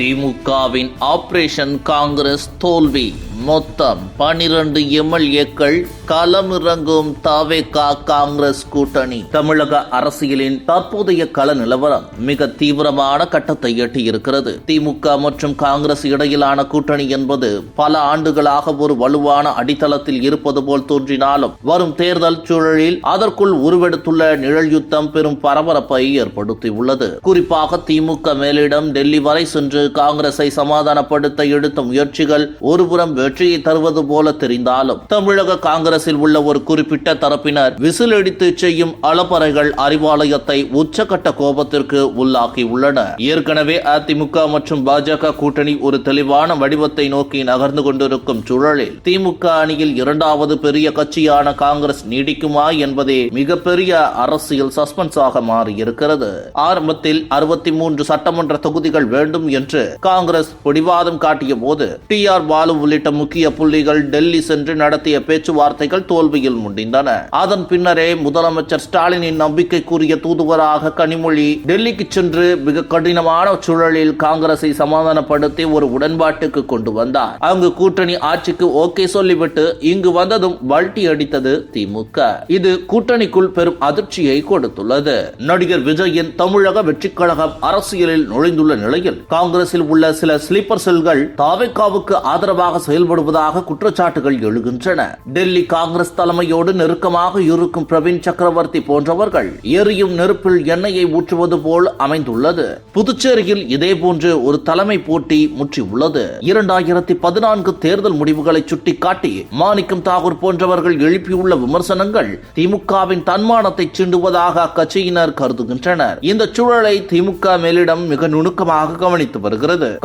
திமுகவின் ஆபரேஷன் காங்கிரஸ் தோல்வி. மொத்தம் பனிரண்டு எம்எல்ஏக்கள் களமிறங்கும் தாவேகா காங்கிரஸ் கூட்டணி. தமிழக அரசியலின் தற்போதைய கள நிலவரம் மிக தீவிரமான கட்டத்தை எட்டியிருக்கிறது. திமுக மற்றும் காங்கிரஸ் இடையிலான கூட்டணி என்பது பல ஆண்டுகளாக ஒரு வலுவான அடித்தளத்தில் இருப்பது போல் தோன்றினாலும் வரும் தேர்தல் சூழலில் அதற்குள் உருவெடுத்துள்ள நிழல் யுத்தம் பெரும் பரபரப்பை ஏற்படுத்தியுள்ளது. குறிப்பாக திமுக மேலிடம் டெல்லி வரை சென்று காங்கிரஸை சமாதானப்படுத்த எடுத்த முயற்சிகள் ஒருபுறம் வெற்றியை தருவது போல தெரிந்தாலும் தமிழக காங்கிரஸில் உள்ள ஒரு குறிப்பிட்ட தரப்பினர் விசிலடித்து செய்யும் அலப்பறைகள் அறிவாலயத்தை உச்சகட்ட கோபத்திற்கு உள்ளாகி உள்ளன ஏற்கனவே அதிமுக மற்றும் பாஜக கூட்டணி ஒரு தெளிவான வடிவத்தை நோக்கி நகர்ந்து கொண்டிருக்கும் சூழலில் திமுக அணியில் இரண்டாவது பெரிய கட்சியான காங்கிரஸ் நீடிக்குமா என்பதே மிகப்பெரிய அரசியல் சஸ்பென்ஸாக மாறியிருக்கிறது. ஆரம்பத்தில் அறுபத்தி மூன்று சட்டமன்ற தொகுதிகள் வேண்டும் என்று காங்கிரஸ் பிடிவாதம் காட்டிய போது டி ஆர் பாலு உள்ளிட்ட முக்கிய புள்ளிகள் டெல்லி சென்று நடத்திய பேச்சுவார்த்தைகள் தோல்வியில் முடிந்தன அதன் பின்னரே முதலமைச்சர் ஸ்டாலினின் நம்பிக்கைக்குரிய தூதுவராக கனிமொழி டெல்லிக்கு சென்று மிக கடினமான சூழலில் காங்கிரஸை சமாதானப்படுத்தி ஒரு உடன்பாட்டுக்கு கொண்டு வந்தார். அங்கு கூட்டணி ஆட்சிக்கு ஓகே சொல்லிவிட்டு இங்கு வந்ததும் வல்ட்டி அடித்தது திமுக. இது கூட்டணிக்குள் பெரும் அதிர்ச்சியை கொடுத்துள்ளது. நடிகர் விஜயின் தமிழக வெற்றி கழகம் அரசியலில் நுழைந்துள்ள நிலையில் காங்கிரஸ் காங்கிரஸில் உள்ள சில ஸ்லீப்பர் செல்கள் தாவேக்காவுக்கு ஆதரவாக செயல்படுவதாக குற்றச்சாட்டுகள் எழுகின்றன. டெல்லி காங்கிரஸ் தலைமையோடு நெருக்கமாக இருக்கும் பிரவீன் சக்கரவர்த்தி போன்றவர்கள் எரியும் நெருப்பில் எண்ணெயை ஊற்றுவது போல் அமைந்துள்ளது. புதுச்சேரியில் இதேபோன்று ஒரு தலைமை போட்டி முற்றியுள்ளது. இரண்டாயிரத்தி பதினான்கு தேர்தல் முடிவுகளை சுட்டிக்காட்டி மாணிக்கம் தாகூர் போன்றவர்கள் எழுப்பியுள்ள விமர்சனங்கள் திமுகவின் தன்மானத்தை சீண்டுவதாக அக்கட்சியினர் கருதுகின்றனர். இந்த சூழலை திமுக மேலிடம் மிக நுணுக்கமாக கவனித்து வருகிறது.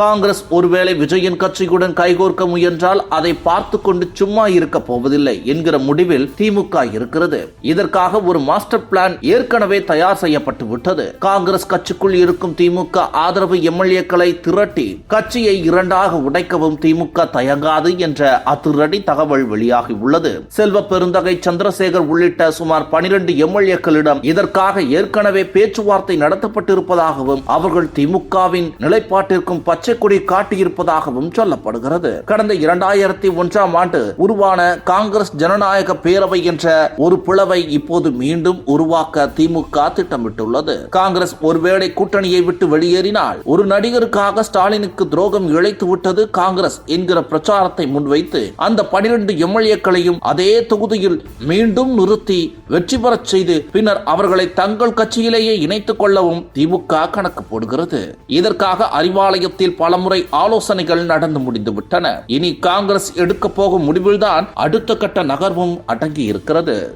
காங்கிரஸ் ஒருவேளை விஜயன் கட்சியுடன் கைகோர்க்க முயன்றால் அதை பார்த்து கொண்டு சும்மா இருக்க போவதில்லை என்கிற முடிவில் திமுக இருக்கிறது. இதற்காக ஒரு மாஸ்டர் பிளான் ஏற்கனவே தயார் செய்யப்பட்டு விட்டது. காங்கிரஸ் கட்சிக்குள் இருக்கும் திமுக ஆதரவு எம்எல்ஏக்களை திரட்டி கட்சியை இரண்டாக உடைக்கவும் திமுக தயங்காது என்ற அதிரடி தகவல் வெளியாகி உள்ளது. செல்வ பெருந்தகை சந்திரசேகர் உள்ளிட்ட சுமார் பனிரெண்டு எம்எல்ஏக்களிடம் இதற்காக ஏற்கனவே பேச்சுவார்த்தை நடத்தப்பட்டிருப்பதாகவும் அவர்கள் திமுகவின் நிலைப்பாட்டில் இருக்கும் கொடி காட்டியிருப்பதாகவும் சொல்லப்படுகிறது. கடந்த இரண்டாயிரத்தி ஒன்றாம் ஆண்டு உருவான காங்கிரஸ் ஜனநாயக பேரவை என்ற ஒரு பிளவை இப்போது மீண்டும் உருவாக்க திமுக திட்டமிட்டுள்ளது. காங்கிரஸ் ஒருவேளை கூட்டணியை விட்டு வெளியேறினால் ஒரு நடிகருக்காக ஸ்டாலினுக்கு துரோகம் இழைத்து விட்டது காங்கிரஸ் என்கிற பிரச்சாரத்தை முன்வைத்து அந்த பனிரெண்டு எம்எல்ஏக்களையும் அதே தொகுதியில் மீண்டும் நிறுத்தி வெற்றி பெறச் செய்து பின்னர் அவர்களை தங்கள் கட்சியிலேயே இணைத்துக் கொள்ளவும் திமுக கணக்கு போடுகிறது. இதற்காக அறிவா தேவாலயத்தில் பலமுறை ஆலோசனைகள் நடந்து முடிந்துவிட்டன இனி காங்கிரஸ் எடுக்க போகும் முடிவில்தான் அடுத்த கட்ட நகர்வும் அடங்கி இருக்கிறது.